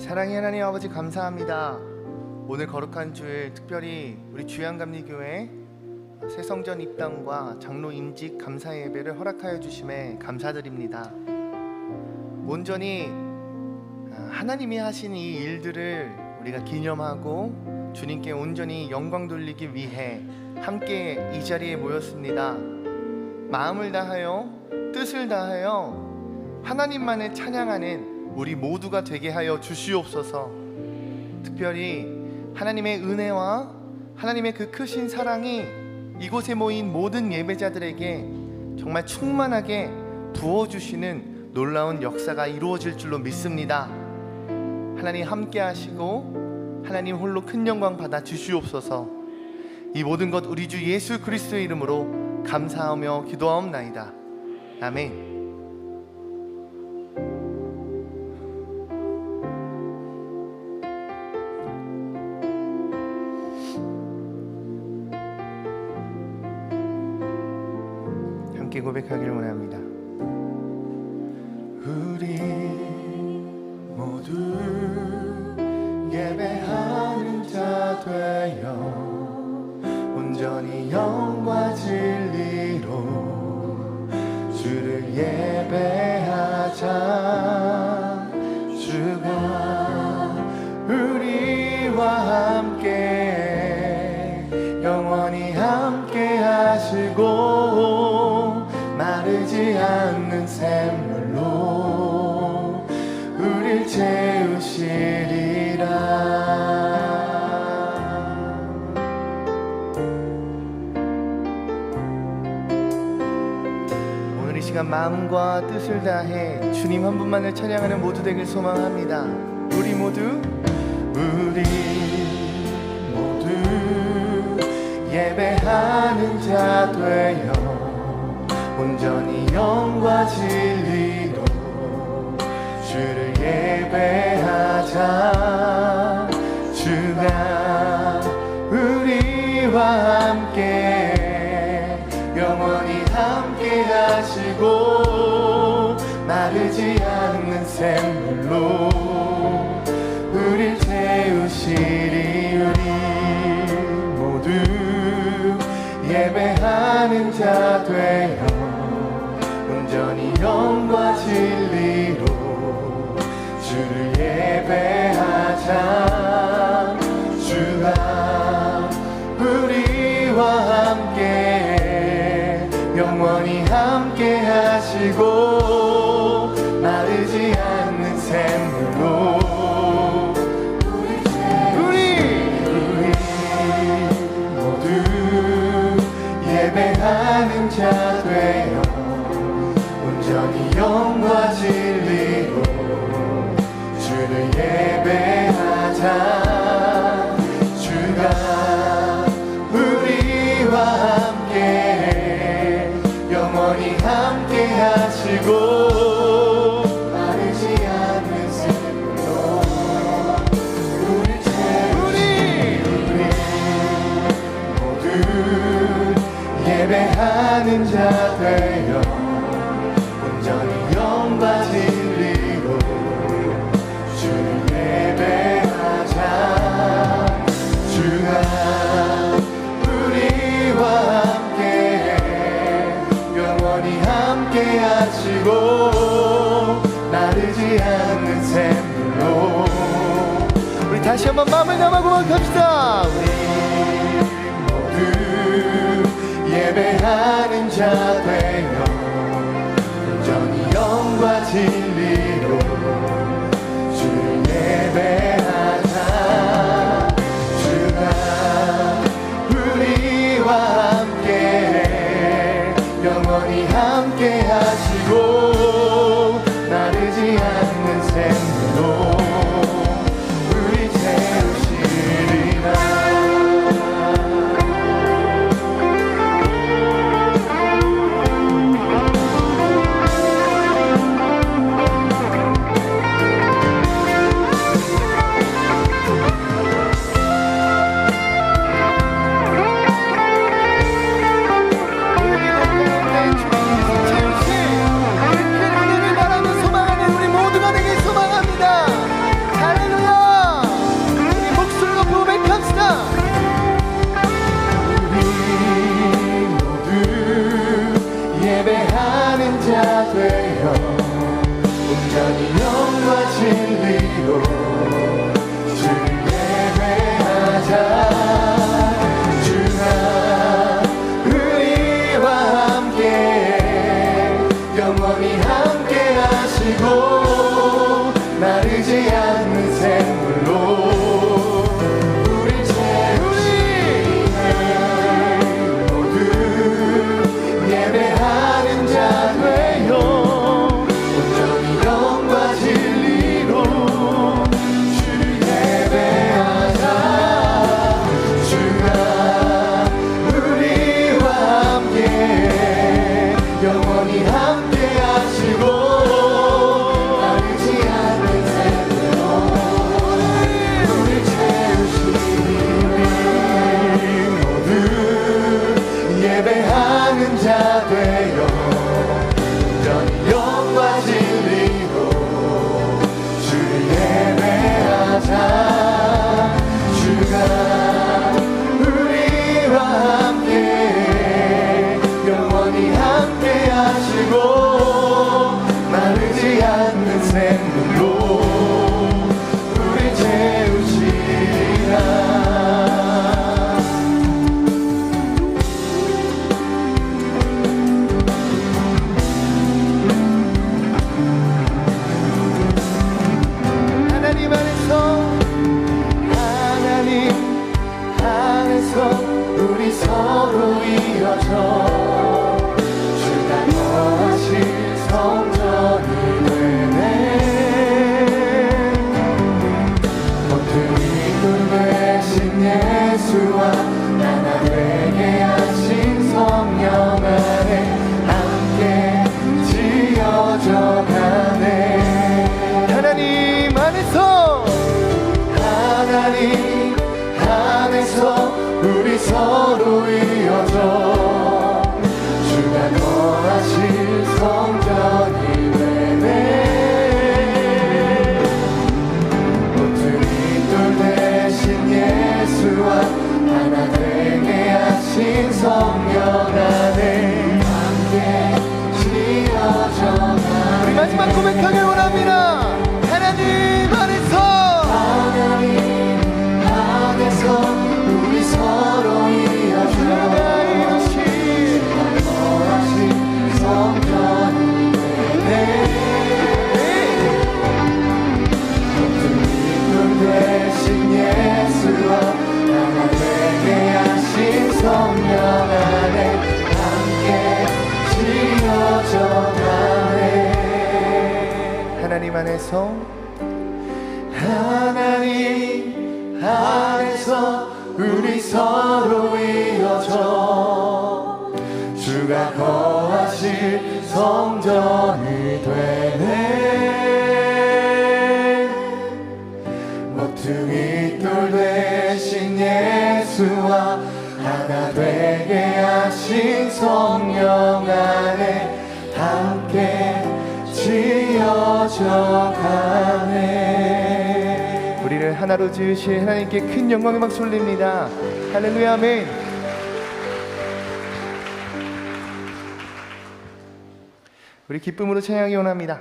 사랑의 하나님 아버지 감사합니다. 오늘 거룩한 주일 특별히 우리 주양감리교회 새성전 입당과 장로 임직 감사 예배를 허락하여 주심에 감사드립니다. 온전히 아, 하나님이 하신 이 일들을 우리가 기념하고 주님께 온전히 영광 돌리기 위해 함께 이 자리에 모였습니다. 마음을 다하여 뜻을 다하여 하나님만을 찬양하는 우리 모두가 되게 하여 주시옵소서. 특별히 하나님의 은혜와 하나님의 그 크신 사랑이 이곳에 모인 모든 예배자들에게 정말 충만하게 부어 주시는 놀라운 역사가 이루어질 줄로 믿습니다. 하나님 함께 하시고 하나님 홀로 큰 영광 받아 주시옵소서. 이 모든 것 우리 주 예수 그리스도의 이름으로 감사하며 기도하옵나이다. 아멘. 고백하기를 원합니다. 시간 마음과 뜻을 다해 주님 한 분만을 찬양하는 모두 되길 소망합니다. 우리 모두 우리 모두 예배하는 자 되어 온전히 영과 진리로 주를 예배하자 주가 우리와 함께 영원히 함께 하시 고 마르지 않는 샘물로 우릴 채우시리 우리 모두 예배하는 자 되어 온전히 영과 진리로 주를 예배하자 마 주가 거하실 성전이 되네. 모퉁이 돌 대신 예수와 하나 되게 하신 성령 안에 함께 지어져 가네. 우리를 하나로 지으신 하나님께 큰 영광의 박수 올립니다. 할렐루야 아멘. 우리 기쁨으로 찬양이 원합니다.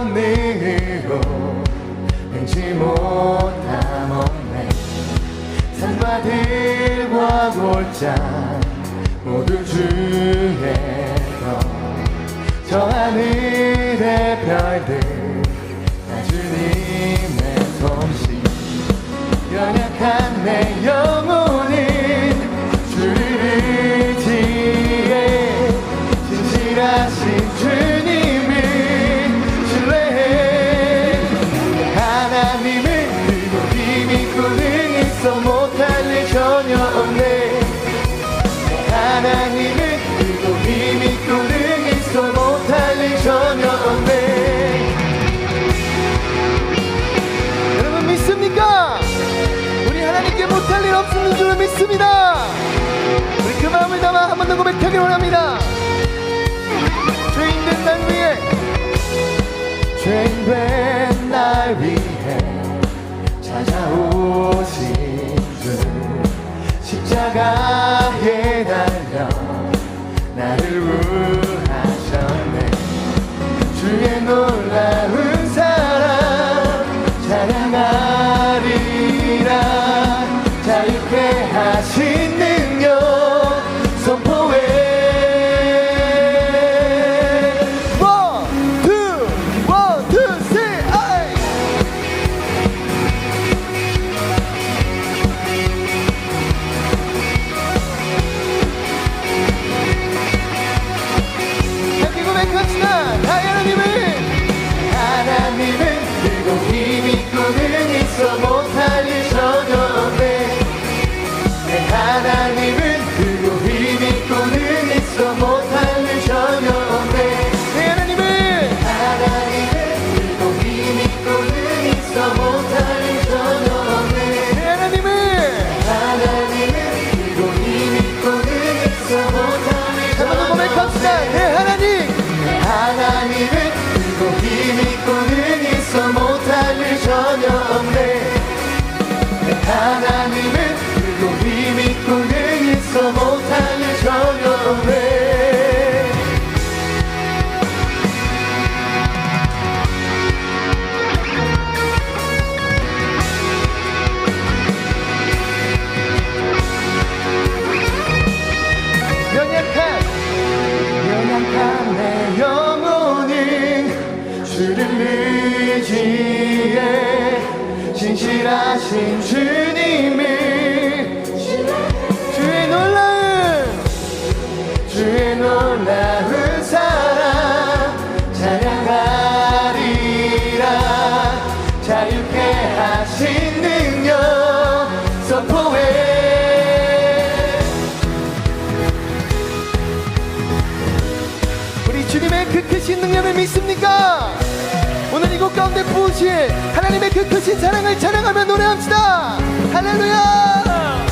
권능으로 은지 모 아들과 골장 모두 주의 것저 하늘의 별들 다 주님의 통신. 연약한 내 영혼 원합니다. 죄인된 날 위해. 죄인된 날 위해 찾아오신 주. 십자가에 달려 나를 위하셨네. 주의 노 진실하신 주님을 주의 놀라운 주의 놀라운 사랑 찬양하리라 자유케 하신 능력 선포해 우리 주님의 그 크신 능력을 믿습니까? 오늘 이곳 가운데 부으신 하나님의 그 크신 사랑을 찬양하며 노래합시다. 할렐루야!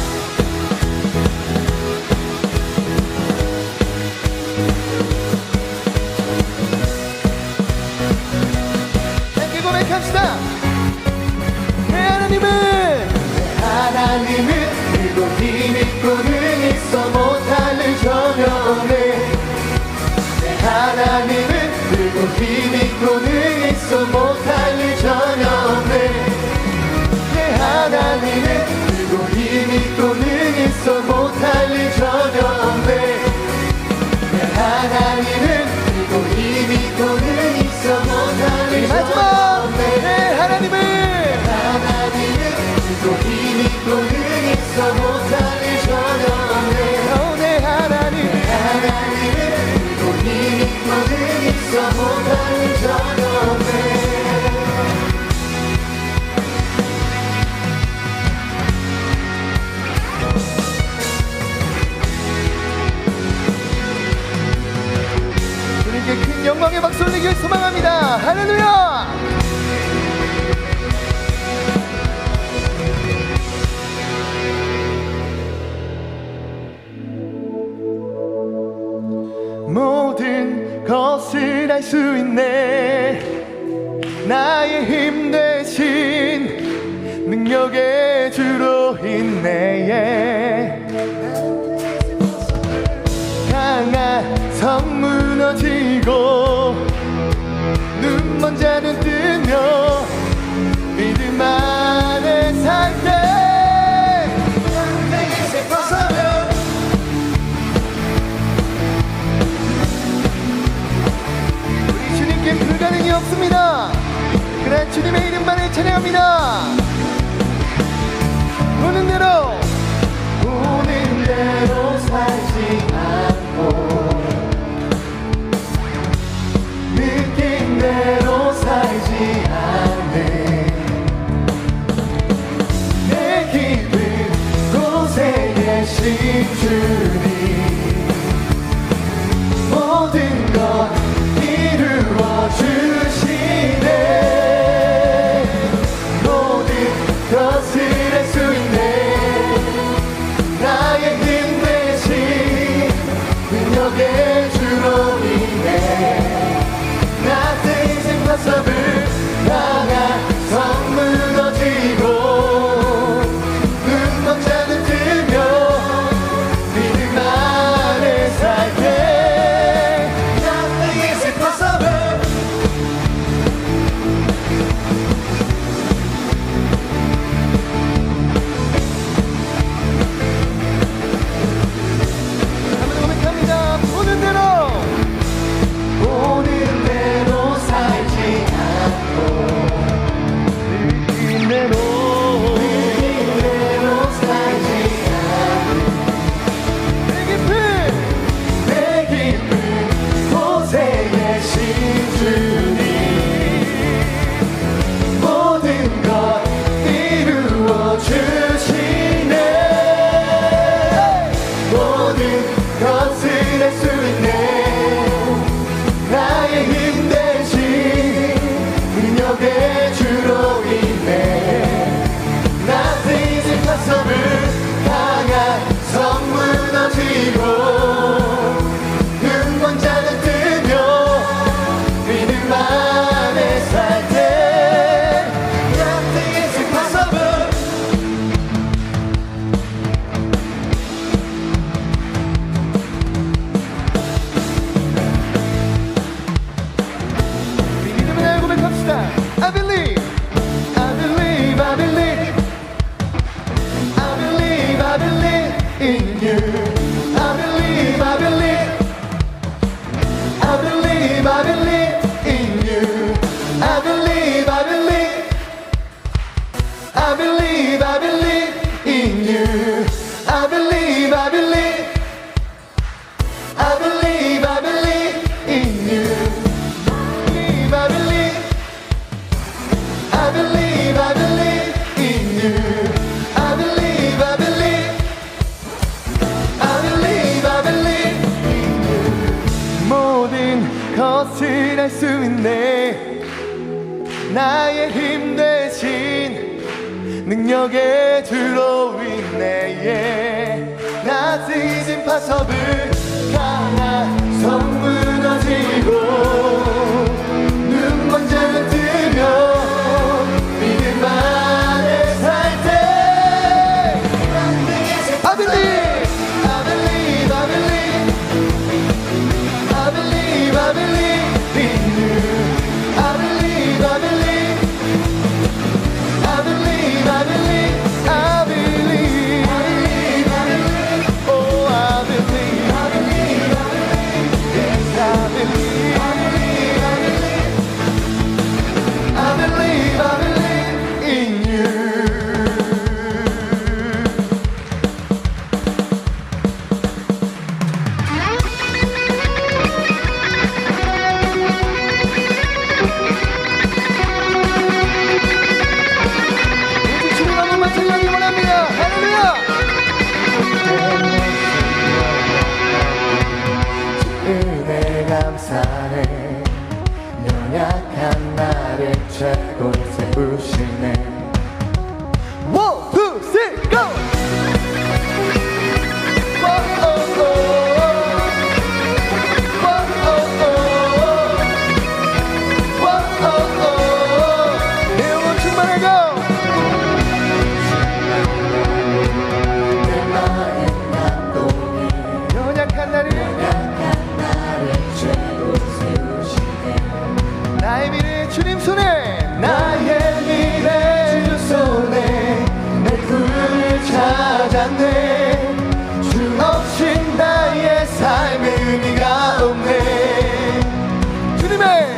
함께 고백합시다. 내 하나님은 내 하나님은 그리고 힘 있고는 있어 전혀 없 할렐루야! 모든 것을 할수 있네. 나의 힘 대신 능력의 주로 있네 강한 성 무너지고 믿음 안에 살때 우리 주님께 불가능이 없습니다. 이름만을 찬양합니다. 오는 대로. 오는 대로 살지 않고. 느낀 대로 능력에 들어윈 내에 낮은 파섭을 강한 섬 무너지고 네가 없네. 주님의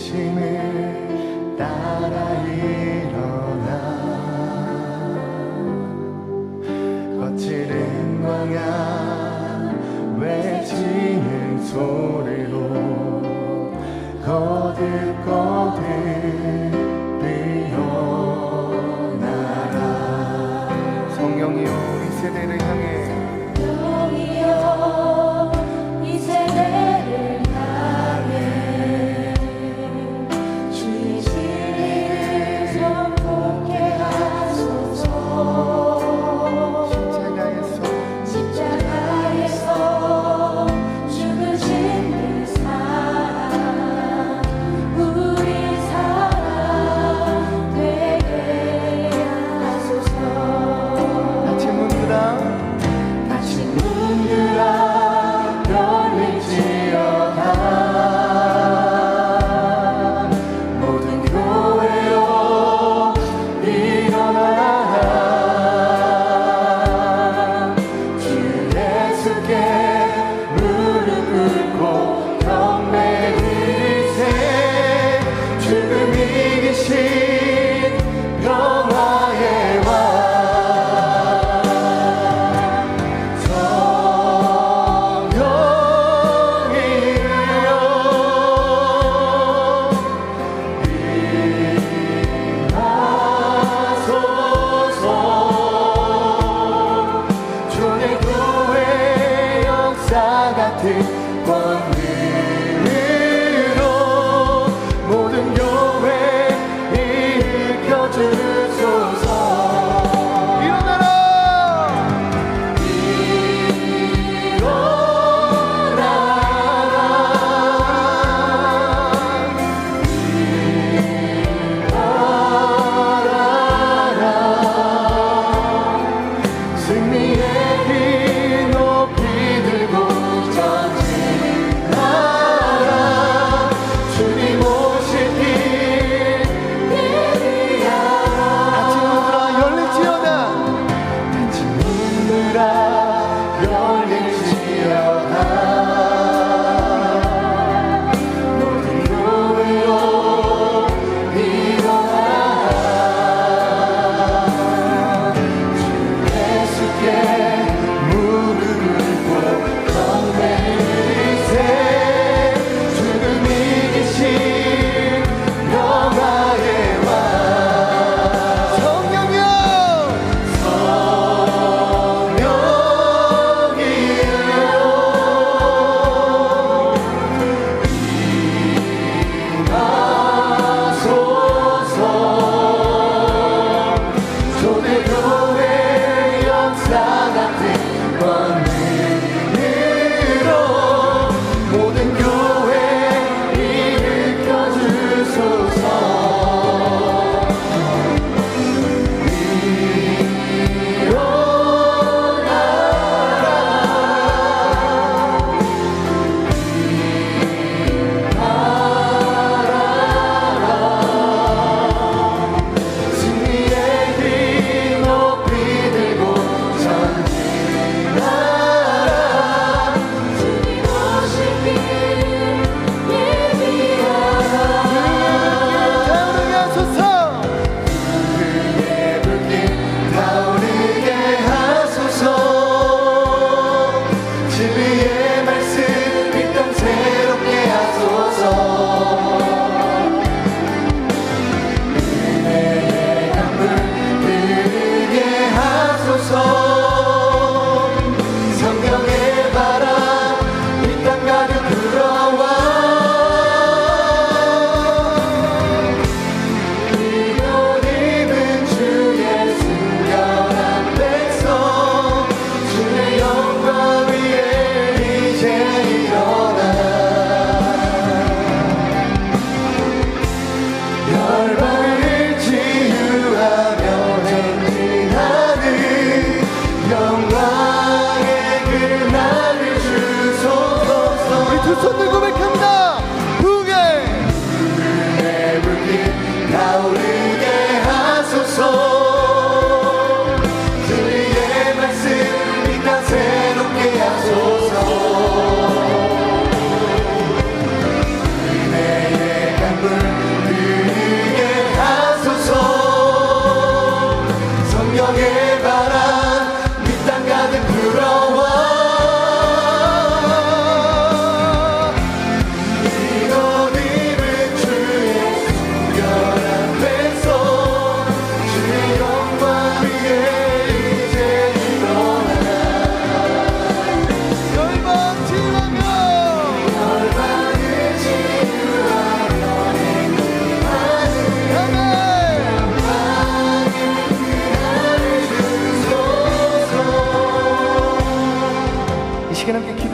외침을 따라 일어나. 거칠은 광야 외치는 소리로 거듭거듭 뛰어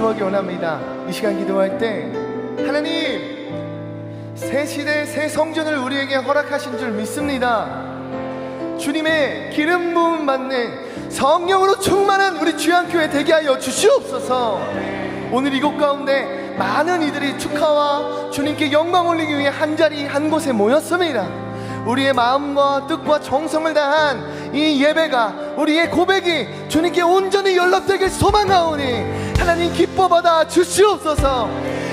기도하기 원합니다. 이 시간 기도할 때 하나님 새 시대 새 성전을 우리에게 허락하신 줄 믿습니다. 주님의 기름 부음 받는 성령으로 충만한 우리 주양교회 되게 하여 주시옵소서. 오늘 이곳 가운데 많은 이들이 축하와 주님께 영광 올리기 위해 한 자리 한 곳에 모였습니다. 우리의 마음과 뜻과 정성을 다한 이 예배가 우리의 고백이 주님께 온전히 연락되길 소망하오니 하나님 기뻐 받아 주시옵소서.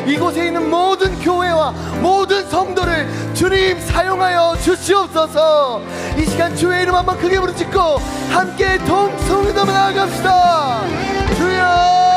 이곳에 있는 모든 교회와 모든 성도를 주님 사용하여 주시옵소서. 이 시간 주의 이름 한번 크게 부르짖고 함께 동성으로 나아갑시다. 주여.